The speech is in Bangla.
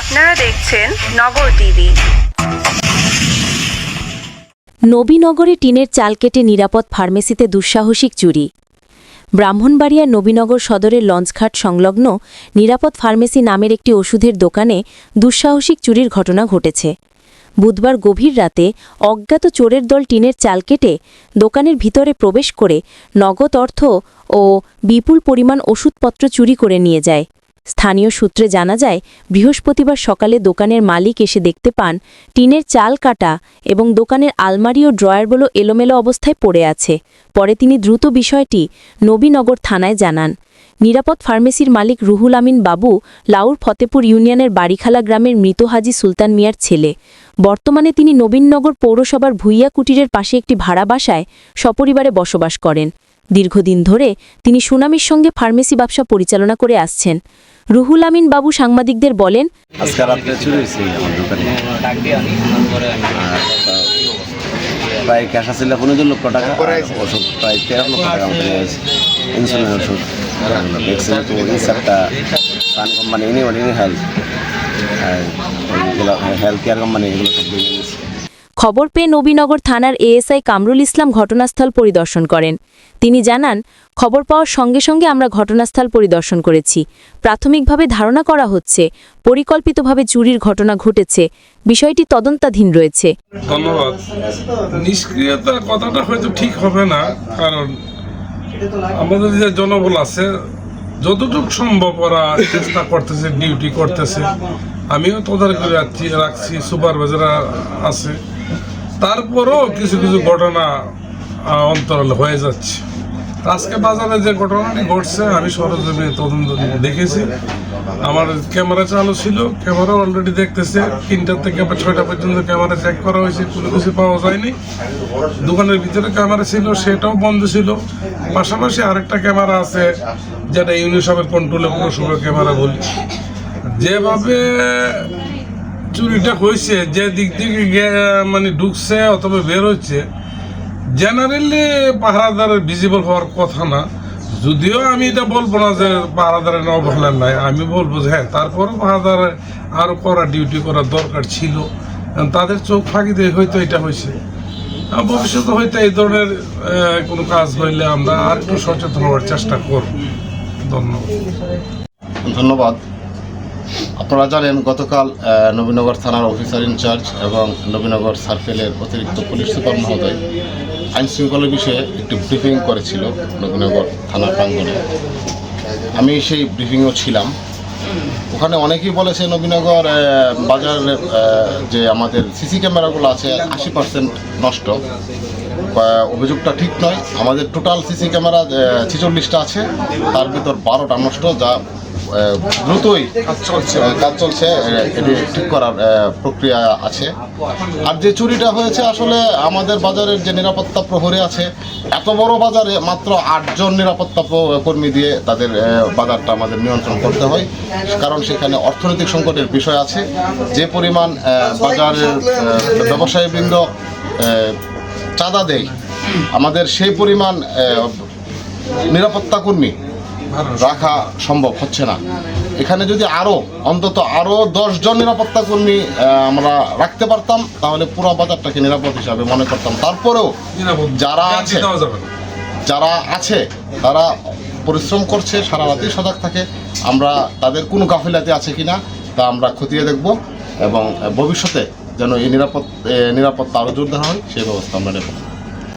আপনারা দেখছেন নগর টিভি। নবীনগরে টিনের চাল কেটে নিরাপদ ফার্মেসিতে দুঃসাহসিক চুরি। ব্রাহ্মণবাড়িয়ার নবীনগর সদরের লঞ্চঘাট সংলগ্ন নিরাপদ ফার্মেসি নামের একটি ওষুধের দোকানে দুঃসাহসিক চুরির ঘটনা ঘটেছে। বুধবার গভীর রাতে অজ্ঞাত চোরের দল টিনের চাল কেটে দোকানের ভিতরে প্রবেশ করে নগদ অর্থ ও বিপুল পরিমাণ ওষুধপত্র চুরি করে নিয়ে যায়। স্থানীয় সূত্রে জানা যায়, বৃহস্পতিবার সকালে দোকানের মালিক এসে দেখতে পান, টিনের চাল কাটা এবং দোকানের আলমারি ও ড্রয়ারগুলো এলোমেলো অবস্থায় পড়ে আছে। পরে তিনি দ্রুত বিষয়টি নবীনগর থানায় জানান। নিরাপদ ফার্মেসির মালিক রুহুল আমিন বাবু লাউর ফতেপুর ইউনিয়নের বাড়িখালা গ্রামের মৃত হাজি সুলতান মিয়ার ছেলে। বর্তমানে তিনি নবীনগর পৌরসভার ভুইয়া কুটিরের পাশে একটি ভাড়া বাসায় সপরিবারে বসবাস করেন। দীর্ঘদিন ধরে তিনি সুনামির সঙ্গে ফার্মেসি ব্যবসা পরিচালনা করে আসছেন। রুহুল আমিন বাবু সাংবাদিকদের বলেন কোম্পানি হেলথ কেয়ার কোম্পানি এগুলো সব খবর পেয়ে নবীনগর থানার এএসআই কামরুল ইসলাম ঘটনাস্থল পরিদর্শন করেন। তিনি জানান, খবর পাওয়ার সঙ্গে সঙ্গে আমরা ঘটনাস্থল পরিদর্শন করেছি। প্রাথমিকভাবে ধারণা করা হচ্ছে, পরিকল্পিতভাবে চুরির ঘটনা ঘটেছে। বিষয়টি তদন্তাধীন রয়েছে। ঠিক হবে না, কারণ আমাদের যে জনবল আছে, যতটুকু সম্ভব ওরা চেষ্টা করতেছে ডিউটি করতেছে। আমিও তদারকি রাখছি রাখছি সুপারভাইজার আছে। তারপরও কিছু কিছু ঘটনা অন্তরাল হয়ে যাচ্ছে। আজকে বাজারে যে ঘটনাটি ঘটছে, আমি সরজমে তদন্ত দেখেছি। আমার ক্যামেরা চালু ছিল ক্যামেরা অলরেডি দেখতেছে। তিনটা থেকে ছয়টা পর্যন্ত ক্যামেরা চেক করা হয়েছে, কোনো কিছু পাওয়া যায়নি। দোকানের ভিতরে ক্যামেরা ছিল, সেটাও বন্ধ ছিল। পাশাপাশি আরেকটা ক্যামেরা আছে, যেটা ইউনিসবের কন্ট্রোলে পুরসভার ক্যামেরা বলি। যেভাবে চুরিটা হয়েছে, যে দিক থেকে মানে ঢুকছে অথবা বের হচ্ছে জেনারেলি পাহারাদারের ভিজিবল হওয়ার কথা না। যদিও আমি এটা বলব না যে পাহারাদারের অবহেলা নাই, আমি বলব যে হ্যাঁ তারপরও পাহারাদারের আরও করা ডিউটি করার দরকার ছিল। তাদের চোখ ফাঁকি দিয়ে হয়তো এটা হয়েছে। ভবিষ্যতে হয়তো এই ধরনের কোনো কাজ হইলে আমরা আর একটু সচেতন হওয়ার চেষ্টা করব। ধন্যবাদ। ধন্যবাদ। আপনারা জানেন গতকাল নবীনগর থানার অফিসার ইনচার্জ এবং নবীনগর সার্কেলের অতিরিক্ত পুলিশ সুপার মহোদয় আইন শৃঙ্খলার বিষয়ে একটি ব্রিফিং করেছিল নবীনগর থানা প্রাঙ্গণে। আমি সেই ব্রিফিংও ছিলাম। ওখানে অনেকেই বলেছে নবীনগর আহ, বাজারের যে আমাদের সিসি ক্যামেরাগুলো আছে আশি পার্সেন্ট নষ্ট। অভিযোগটা ঠিক নয়। আমাদের টোটাল সিসি ক্যামেরা ছেচল্লিশটা আছে। তার ভিতর বারোটা নষ্ট যা দ্রুতই কাজ চলছে। এটি ঠিক করার প্রক্রিয়া আছে। আর যে চুরিটা হয়েছে, আসলে আমাদের বাজারের যে নিরাপত্তা প্রহরী আছে, এত বড় বাজারে মাত্র আটজন নিরাপত্তা কর্মী দিয়ে তাদের বাজারটা আমাদের নিয়ন্ত্রণ করতে হয়। কারণ সেখানে অর্থনৈতিক সংকটের বিষয় আছে। যে পরিমাণ বাজারের ব্যবসায়ীবৃন্দ চাঁদা দেয়, আমাদের সেই পরিমাণ নিরাপত্তা কর্মী রাখা সম্ভব হচ্ছে না। এখানে যদি আরও অন্তত আরও দশজন নিরাপত্তা কর্মী আমরা রাখতে পারতাম তাহলে পুরো বাজারটাকে নিরাপদ হিসাবে মনে করতাম। তারপরেও যারা আছে না। যারা আছে তারা পরিশ্রম করছে সারা রাতেই সজাগ থাকে। আমরা তাদের কোনো গাফিলাতি আছে কিনা তা আমরা খতিয়ে দেখব এবং ভবিষ্যতে যেন এই নিরাপদ নিরাপত্তা আরও জোরদার হয় সেই ব্যবস্থা আমরা নেব।